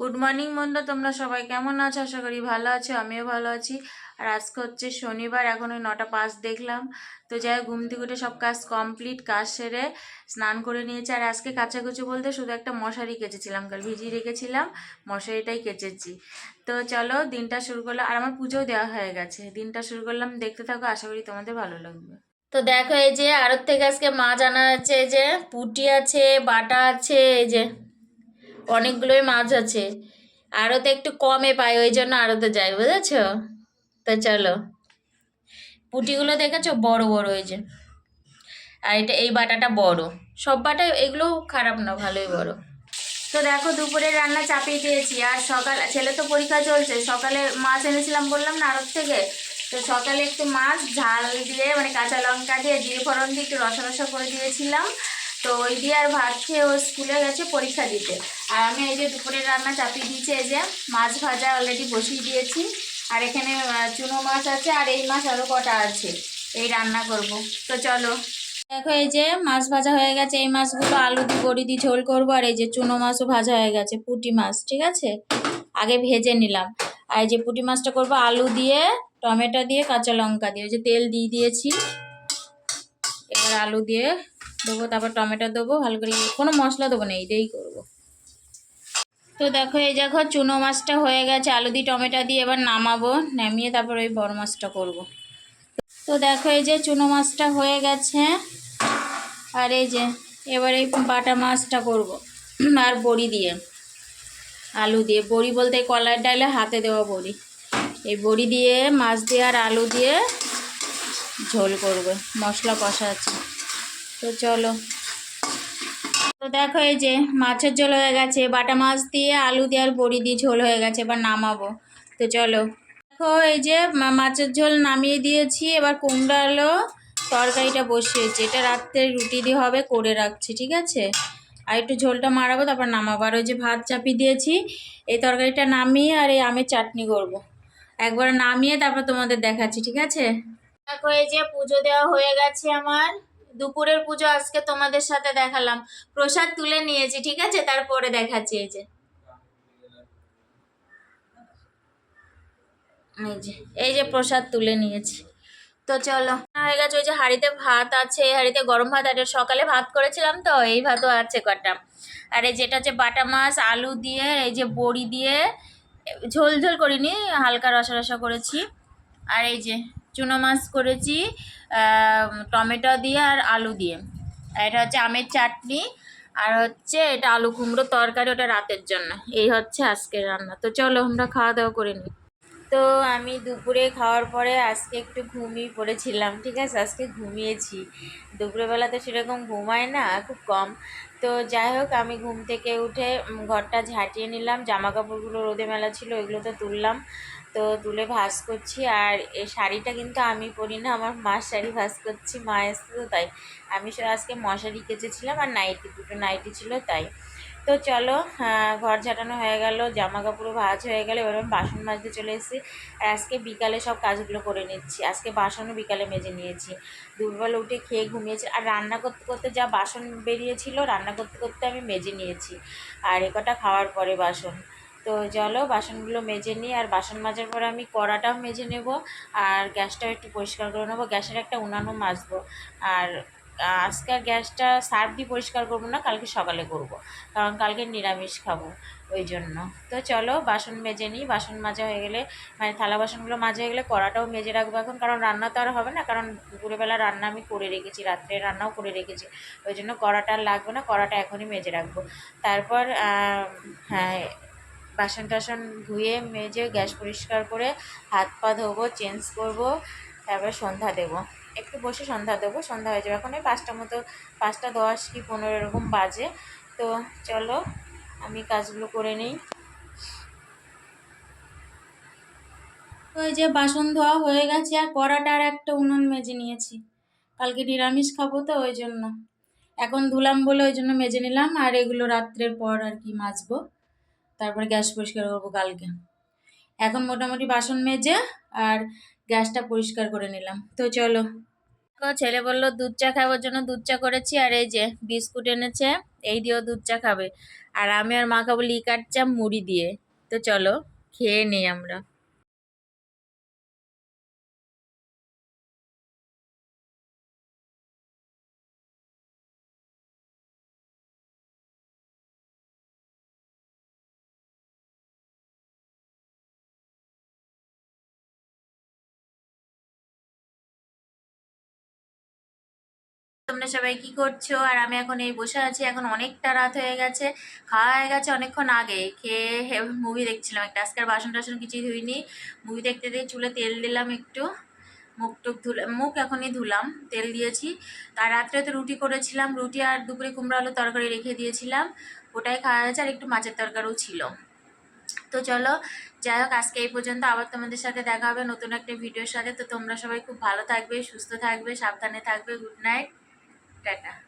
Good morning বন্ধু। তোমরা সবাই কেমন আছো? আশা করি ভালো আছো, আমিও ভালো আছি। আর আজকে হচ্ছে শনিবার, এখন ওই নটা পাঁচ দেখলাম। তো যাই ঘুম থেকে উঠে সব কাজ কমপ্লিট কাজ সেরে স্নান করে নিয়েছি। আর আজকে কাচাকুচি বলতে শুধু একটা মশারি কেচেছিলাম, কাল ভিজিয়ে রেখেছিলাম, মশারিটাই কেচেছি। তো চলো, দিনটা শুরু করলাম। আর আমার পুজোও দেওয়া হয়ে গেছে। দিনটা শুরু করলাম, দেখতে থাকো, আশা করি তোমাদের ভালো লাগবে। তো দেখো, এই যে আরত থেকে আজকে মাছ আনা আছে এই যে পুটি আছে, বাটা আছে, এই যে অনেকগুলোই মাছ আছে। আড়তে একটু কমে পাই, ওই জন্য আড়তে যাই, বুঝেছ? তো চলো। পুটিগুলো দেখেছ? বড় বড় ওই যে। আর এটা, এই বাটাটা বড়। সব বাটা এগুলো খারাপ না, ভালোই বড়। তো দেখো দুপুরে রান্না চাপিয়ে দিয়েছি। আর সকাল, ছেলে তো পরীক্ষা চলছে। সকালে মাছ এনেছিলাম বললাম না আড়ত থেকে। তো সকালে একটু মাছ, ঝাল দিয়ে মানে কাঁচা লঙ্কা দিয়ে, জিরে ফোড়ন দিয়ে একটু রসা রসা করে দিয়েছিলাম। তো ওই দিয়ে আর ভাত খেয়ে ও স্কুলে গেছে পরীক্ষা দিতে। আর আমি এই যে দুপুরের রান্না চাপিয়ে দিয়েছি, এই যে মাছ ভাজা অলরেডি বসিয়ে দিয়েছি। আর এখানে চুনো মাছ আছে আর এই মাছ আরও কটা আছে, এই রান্না করব। তো চলো। দেখো এই যে মাছ ভাজা হয়ে গেছে, এই মাছগুলো আলু দিয়ে, বড়ি দিয়ে ঝোল করব। আর এই যে চুনো মাছও ভাজা হয়ে গেছে, পুঁটি মাছ, ঠিক আছে? আগে ভেজে নিলাম। আর এই যে পুটি মাছটা করব আলু দিয়ে, টমেটো দিয়ে, কাঁচা লঙ্কা দিয়ে, ওই যে তেল দিয়ে দিয়েছি। এবার আলু দিয়ে দেবো, তারপর টমেটো দেবো, ভালো করে কোনো মশলা দেবো না, এইটাই করব। তো দেখো, এই দেখো, চুনো মাছটা হয়ে গেছে, আলু দিয়ে, টমেটো দিয়ে এবার নামাবো, নামিয়ে তারপর ওই বড় মাছটা করব। তো দেখো, এই যে চুনো মাছটা হয়ে গেছে, আর এই যে এবার এই বাটা মাছটা করব, আর বড়ি দিয়ে, আলু দিয়ে। বড়ি বলতে কলার ডালে হাতে দেওয়া বড়ি। এই বড়ি দিয়ে, মাছ দিয়ে আর আলু দিয়ে ঝোল করবে, মশলা কষা আছে। তো চলো। তো দেখো এই যে মাছের ঝোল হয়ে গেছে, বাটা মাছ দিয়ে আলু দিয়ে আর বড়ি দিয়ে ঝোল হয়ে গেছে, এবার নামাবো। তো চলো। দেখো এই যে মাছের ঝোল নামিয়ে দিয়েছি, এবার কুমড়া আলো তরকারিটা বসিয়েছি। এটা রাত্রে রুটি দিয়ে হবে, করে রাখছি, ঠিক আছে? আর একটু ঝোলটা মারাবো, তারপর নামাবো। আর ওই যে ভাত চাপিয়ে দিয়েছি, এই তরকারিটা নামিয়ে আর এই আমের চাটনি করব। একবার নামিয়ে তারপর তোমাদের দেখাচ্ছি, ঠিক আছে? দেখো এই যে পুজো দেওয়া হয়ে গেছে আমার। দুপুরের পুজো আজকে তোমাদের সাথে দেখালাম। প্রসাদ তুলে নিয়েছি, ঠিক আছে? তারপরে দেখাচ্ছি, এই যে। এই যে এই যে প্রসাদ তুলে নিয়েছি। তো চলো হয়ে গেছে, ওই যে হাঁড়িতে ভাত আছে হাঁড়িতে গরম ভাত আর সকালে ভাত করেছিলাম তো, এই ভাতও আছে কটা। আর এই যেটা হচ্ছে বাটা মাছ, আলু দিয়ে, এই যে বড়ি দিয়ে, ঝোল ঝোল করিনি, হালকা রসা রসা করেছি। আর এই যে চুনো মাছ করেছি টমেটো দিয়ে আর আলু দিয়ে। এটা হচ্ছে আমের চাটনি, আর হচ্ছে এটা আলু কুমড়ো তরকারি ওটা রাতের জন্য। এই হচ্ছে আজকের রান্না। তো চলো আমরা খাওয়া দাওয়া করে নিই। তো আমি দুপুরে খাওয়ার পরে আজকে একটু ঘুমিয়ে পড়েছিলাম, ঠিক আছে? আজকে ঘুমিয়েছি। দুপুরবেলা তো সেরকম ঘুমায় না, খুব কম। তো যাই হোক, আমি ঘুম থেকে উঠে ঘরটা ঝাঁটিয়ে নিলাম। জামা কাপড়গুলো রোদে মেলা ছিল, ওইগুলো তো তুললাম। তো তুলে ভাঁজ করছি আর এই শাড়িটা কিন্তু আমি পরি না, আমার মার শাড়ি ভাঁজ করছি, মা এসছে তো তাই। আমি সে আজকে মশারি কেচেছিলাম আর নাইটি, দুটো নাইটি ছিল তাই। তো চলো ঘর ঝাঁটানো হয়ে গেল জামা কাপড়ও ভাঁজ হয়ে গেল, এবার আমি বাসন মাজতে চলে এসেছি। আর আজকে বিকালে সব কাজগুলো করে নিচ্ছি, আজকে বাসনও বিকালে মেজে নিয়েছি। দুপুরবেলা উঠে খেয়ে ঘুমিয়েছি, আর রান্না করতে করতে যা বাসন বেরিয়েছিল, রান্না করতে করতে আমি মেজে নিয়েছি। আর এ কটা খাওয়ার পরে বাসন। তো চলো বাসনগুলো মেজে নিই, আর বাসন মাজার পরে আমি কড়াটাও মেজে নেব, আর গ্যাসটাও একটু পরিষ্কার করে নেব। গ্যাসের একটা উনানও মাজবো। আর আজকে গ্যাসটা সার্ফ দিয়ে পরিষ্কার করব না, কালকে সকালে করব। কারণ কালকে নিরামিষ খাব ওই জন্য। তো চলো বাসন মেজে নিই, বাসন মাজা হয়ে গেলে মানে থালা বাসনগুলো মাজা হয়ে গেলে কড়াটাও মেজে রাখব এখন, কারণ রান্না তো আর হবে না, কারণ দুপুরবেলা রান্না আমি করে রেখেছি, রাত্রে রান্নাও করে রেখেছি, ওই জন্য কড়াটা লাগবে না, কড়াটা এখনই মেজে রাখব। তারপর হ্যাঁ বাসন টাসন ধুয়ে, মেজে, গ্যাস পরিষ্কার করে হাত পা ধোবো, চেঞ্জ করব, তারপর সন্ধ্যা দেবো। একটু বসে সন্ধ্যা দেবো, সন্ধ্যা হয়ে যাবে। এখন ওই পাঁচটা মতো, পাঁচটা দশ কি পনেরো এরকম বাজে। তো চলো, আমি কাজগুলো করে নিই। ওই যে বাসন ধোয়া হয়ে গেছে, আর কড়াটা আর একটা উনুন মেজে নিয়েছি। কালকে নিরামিষ খাব তো, ওই জন্য। এখন ধুলাম বলে ওই জন্য মেজে নিলাম, আর এগুলো রাত্রের পর আর কি মাজবো। তারপরে গ্যাস পরিষ্কার করব কালকে। এখন মোটামুটি বাসন মেজে আর গ্যাসটা পরিষ্কার করে নিলাম। তো চলো। ছেলে বলল, দুধ চা খাবার জন্য দুধ চা করেছি, আর এই যে বিস্কুট এনেছে, এই দিয়েও দুধ চা খাবে। আর আমি আর মা খাব লিকার চা মুড়ি দিয়ে। তো চলো, খেয়ে নেই আমরা। তোমরা সবাই কি করছ? আর আমি এখন এই বসে আছি, এখন অনেকটা রাত হয়ে গেছে, খাওয়া হয়ে গেছে অনেকক্ষণ আগে। খেয়ে মুভি দেখছিলাম একটা আজকের বাসন টাসন কিছুই ধুইনি। মুভি দেখতে দিয়ে চুলে তেল দিলাম একটু, মুখ টুক ধুলাম মুখ এখনই ধুলাম, তেল দিয়েছি। তার রাত্রে তো রুটি করেছিলাম, রুটি আর দুপুরে কুমড়া আলু তরকারি রেখে দিয়েছিলাম। ওটাই খাওয়া হয়েছে আর একটু মাছের তরকারিও ছিল। তো চলো, যাই হোক, আজকে এই পর্যন্ত। আবার তোমাদের সাথে দেখা হবে নতুন একটা ভিডিওর সাথে। তো তোমরা সবাই খুব ভালো থাকবে, সুস্থ থাকবে, সাবধানে থাকবে। Good night bukan ah.